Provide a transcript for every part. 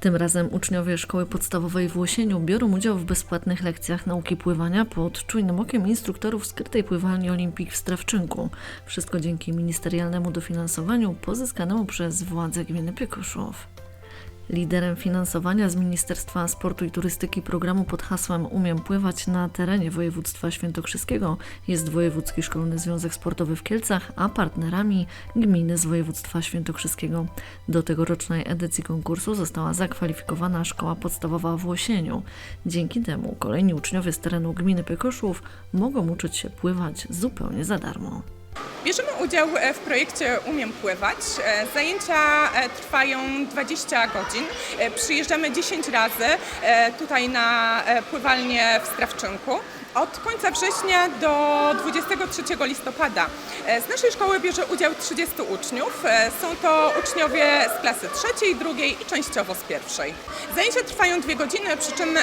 Tym razem uczniowie szkoły podstawowej w Łosieniu biorą udział w bezpłatnych lekcjach nauki pływania pod czujnym okiem instruktorów skrytej pływalni Olimpik w Strawczynku. Wszystko dzięki ministerialnemu dofinansowaniu pozyskanemu przez władze gminy Piekoszów. Liderem finansowania z Ministerstwa Sportu i Turystyki programu pod hasłem Umiem pływać na terenie województwa świętokrzyskiego jest Wojewódzki Szkolny Związek Sportowy w Kielcach, a partnerami gminy z województwa świętokrzyskiego. Do tegorocznej edycji konkursu została zakwalifikowana szkoła podstawowa w Łosieniu. Dzięki temu kolejni uczniowie z terenu gminy Pykoszów mogą uczyć się pływać zupełnie za darmo. Bierzemy udział e, w projekcie Umiem Pływać. E, Zajęcia e, trwają 20 godzin. Przyjeżdżamy 10 razy tutaj na pływalnię w Strawczynku. Od końca września do 23 listopada. E, Z naszej szkoły bierze udział 30 uczniów. E, Są to uczniowie z klasy trzeciej, drugiej i częściowo z pierwszej. Zajęcia trwają dwie godziny, przy czym e,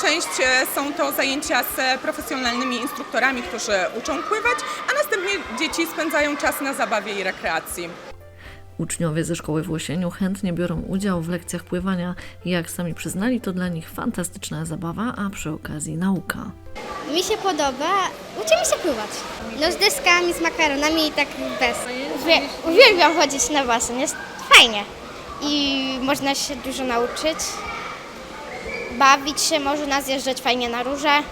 część są to zajęcia z profesjonalnymi instruktorami, którzy uczą pływać, a następnie dzieci spędzają czas na zabawie i rekreacji. Uczniowie ze szkoły w Łosieniu chętnie biorą udział w lekcjach pływania. Jak sami przyznali, to dla nich fantastyczna zabawa, a przy okazji nauka. Mi się podoba, uczymy się pływać. No z deskami, z makaronami i tak bez. Uwie- Uwielbiam chodzić na basen, jest fajnie. I można się dużo nauczyć. Bawić się, można zjeżdżać fajnie na róże.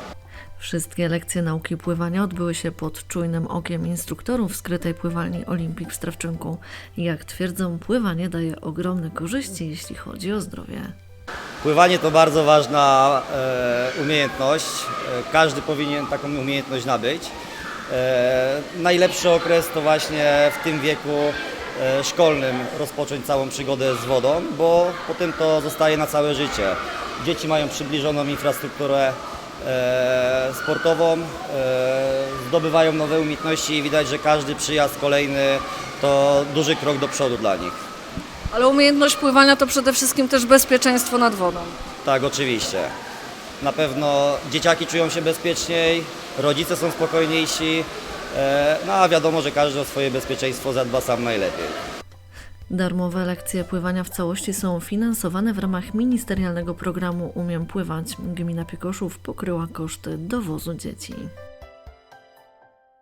Wszystkie lekcje nauki pływania odbyły się pod czujnym okiem instruktorów skrytej pływalni Olimpik w Strawczynku. Jak twierdzą, pływanie daje ogromne korzyści, jeśli chodzi o zdrowie. Pływanie to bardzo ważna e, umiejętność. E, każdy powinien taką umiejętność nabyć. E, najlepszy okres to właśnie w tym wieku szkolnym rozpocząć całą przygodę z wodą, bo potem to zostaje na całe życie. Dzieci mają przybliżoną infrastrukturę sportową, zdobywają nowe umiejętności i widać, że każdy przyjazd kolejny to duży krok do przodu dla nich. Ale umiejętność pływania to przede wszystkim też bezpieczeństwo nad wodą. Tak, oczywiście. Na pewno dzieciaki czują się bezpieczniej, rodzice są spokojniejsi, e, no a wiadomo, że każdy o swoje bezpieczeństwo zadba sam najlepiej. Darmowe lekcje pływania w całości są finansowane w ramach ministerialnego programu Umiem Pływać. Gmina Piekoszów pokryła koszty dowozu dzieci.